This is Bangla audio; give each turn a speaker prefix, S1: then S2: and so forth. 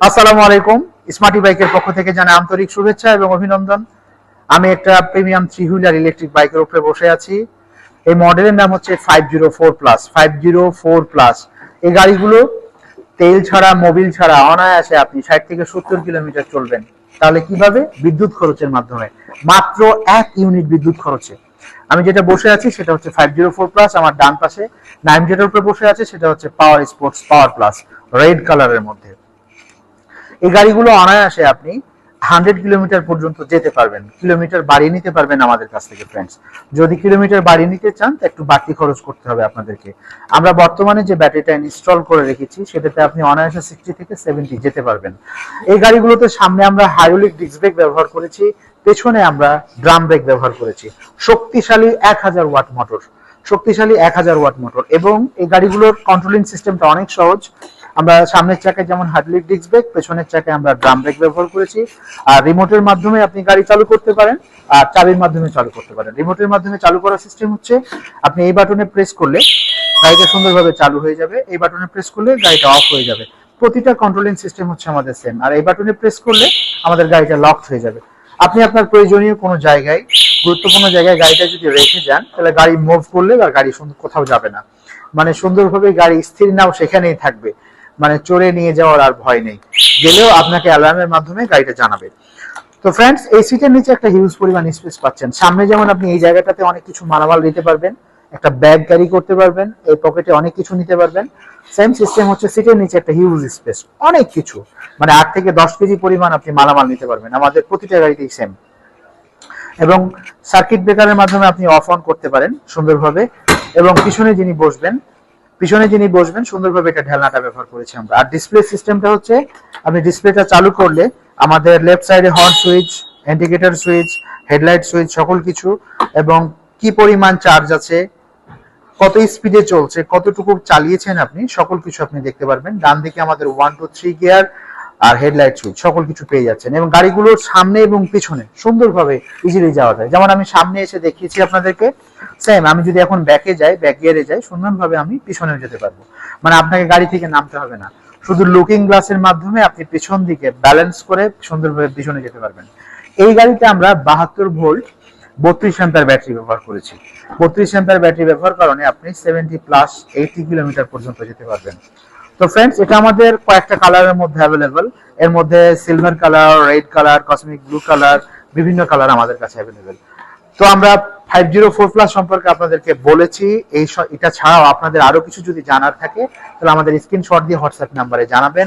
S1: আসসালামু আলাইকুম। স্মার্টি বাইকের পক্ষ থেকে জানাই আন্তরিক শুভেচ্ছা এবং অভিনন্দন। আমি একটা প্রিমিয়াম থ্রি হুইলার ইলেকট্রিক বাইকের উপরে বসে আছি। এই মডেলের নাম হচ্ছে five zero four plus five zero four plus এই গাড়িগুলো তেল ছাড়া মোবিল ছাড়া অনায়াসে আপনি ষাট থেকে সত্তর কিলোমিটার চলবেন। তাহলে কীভাবে? বিদ্যুৎ খরচের মাধ্যমে। মাত্র এক ইউনিট বিদ্যুৎ খরচে। আমি যেটা বসে আছি সেটা হচ্ছে ফাইভ জিরো ফোর প্লাস আমার ডান পাশে। নাইন যেটার উপরে বসে আছে সেটা হচ্ছে power sports power plus red কালারের মধ্যে। এই গাড়িগুলো অনায়াসে আপনি হান্ড্রেড কিলোমিটার পর্যন্ত যেতে পারবেন। কিলোমিটার বাড়িয়ে নিতে পারবেন আমাদের কাছ থেকে ফ্রেন্ডস যদি কিলোমিটার বাড়িয়ে নিতে চান একটু বাড়তি খরচ করতে হবে আপনাদেরকে। আমরা বর্তমানে যে ব্যাটারিটা ইনস্টল করে রেখেছি, সেটাতে আপনি অনায়াসে সিক্সটি থেকে সেভেন্টি যেতে পারবেন। এই গাড়িগুলোতে সামনে আমরা হাইড্রোলিক ডিস্ক ব্রেক ব্যবহার করেছি, পেছনে আমরা ড্রাম ব্রেক ব্যবহার করেছি। শক্তিশালী এক হাজার ওয়াট মোটর শক্তিশালী এক হাজার ওয়াট মোটর এবং এই গাড়িগুলোর কন্ট্রোলিং সিস্টেমটা অনেক সহজ। আমরা সামনের চাকায় যেমন হাইড্রোলিক ডিস্ক ব্রেক পেছনের চাকায় আমরা ড্রাম ব্রেক ব্যবহার করেছি। আর রিমোটের মাধ্যমে আপনি গাড়ি চালু করতে পারেন, আর চাবির মাধ্যমে চালু করতে পারেন। রিমোটের মাধ্যমে চালু করার সিস্টেম হচ্ছে, আপনি এই বাটনে প্রেস করলে গাড়িটা সুন্দরভাবে চালু হয়ে যাবে। এই বাটনে প্রেস করলে গাড়িটা অফ হয়ে যাবে। প্রতিটা কন্ট্রোলিং সিস্টেম হচ্ছে আমাদের সেম আর এই বাটনে প্রেস করলে আমাদের গাড়িটা লকড হয়ে যাবে। আপনি আপনার প্রয়োজনীয় কোনো জায়গায়, গুরুত্বপূর্ণ জায়গায় গাড়িটা যদি রেখে যান, তাহলে গাড়ি মুভ করলে আর গাড়ি কোথাও যাবে না। মানে সুন্দরভাবে গাড়ি স্থির নাও, সেখানেই থাকবে। মানে চড়ে নিয়ে যাওয়ার আর ভয় নেই। গেলেও আপনাকে অ্যালার্মের মাধ্যমে গাড়িটা জানাবে। তো ফ্রেন্ডস এই সিটের নিচে একটা হিউজ পরিমাণ স্পেস পাচ্ছেন। সামনে যেমন আপনি এই জায়গাটাতে অনেক কিছু মালামাল নিতে পারবেন, একটা ব্যাগ ক্যারি করতে পারবেন, এই পকেটে অনেক কিছু নিতে পারবেন। সেম সিস্টেম হচ্ছে সিটের নিচে একটা হিউজ স্পেস অনেক কিছু। মানে আট থেকে দশ কেজি পরিমাণ আপনি মালামাল নিতে পারবেন। আমাদের প্রতিটা গাড়িতেই সেম এবং সার্কিট ব্রেকারের মাধ্যমে আপনি অফ অন করতে পারেন সুন্দরভাবে। এবং পিছনে যিনি বসবেন পিছনে যিনি বসবেন, সুন্দরভাবে এটা ঢেলনাটা ব্যবহার করেছি আমরা। আর ডিসপ্লে সিস্টেমটা হচ্ছে, আপনি ডিসপ্লেটা চালু করলে আমাদের লেফট সাইডে horn switch indicator switch headlight switch সকল কিছু, এবং কি পরিমাণ চার্জ আছে, কত স্পিডে চলছে, কতটুকু চালিয়েছেন আপনি, সকল কিছু আপনি দেখতে পারবেন। ডান দিকে আমাদের ওয়ান টু থ্রি গিয়ার আর হেডলাইট সুইচ সকল কিছু পেয়ে যাচ্ছেন। এবং গাড়িগুলোর সামনে এবং পিছনে সুন্দরভাবে ইজিলি যাওয়া যায়। যেমন আমি সামনে এসে দেখিয়েছি আপনাদেরকে সেম আমি যদি এখন ব্যাকে যাই ব্যাক গিয়ারে যাই, সুন্দরভাবে আমি পিছনেও যেতে পারব। মানে আপনাকে গাড়ি থেকে নামতে হবে না। শুধু লুকিং গ্লাসের মাধ্যমে আপনি পিছন দিকে ব্যালেন্স করে সুন্দরভাবে পিছনে যেতে পারবেন। এই গাড়িতে আমরা বাহাত্তর ভোল্ট বত্রিশ অ্যাম্পিয়ার ব্যাটারি ব্যবহার করেছি। বত্রিশ অ্যাম্পিয়ার ব্যাটারি ব্যবহার কারণে আপনি সেভেন্টি প্লাস এইটি কিলোমিটার পর্যন্ত যেতে পারবেন। তো ফ্রেন্ডস এটা আমাদের কয়েকটা কালারের মধ্যে অ্যাভেলেবল এর মধ্যে silver colour red colour cosmic blue colour বিভিন্ন কালার আমাদের কাছে অ্যাভেলেবেল তো আমরা ফাইভ জিরো ফোর প্লাস সম্পর্কে আপনাদেরকে বলেছি, এই এটা ছাড়াও আপনাদের আরও কিছু যদি জানার থাকে, তাহলে আমাদের স্ক্রিনশট দিয়ে হোয়াটসঅ্যাপ নাম্বারে জানাবেন।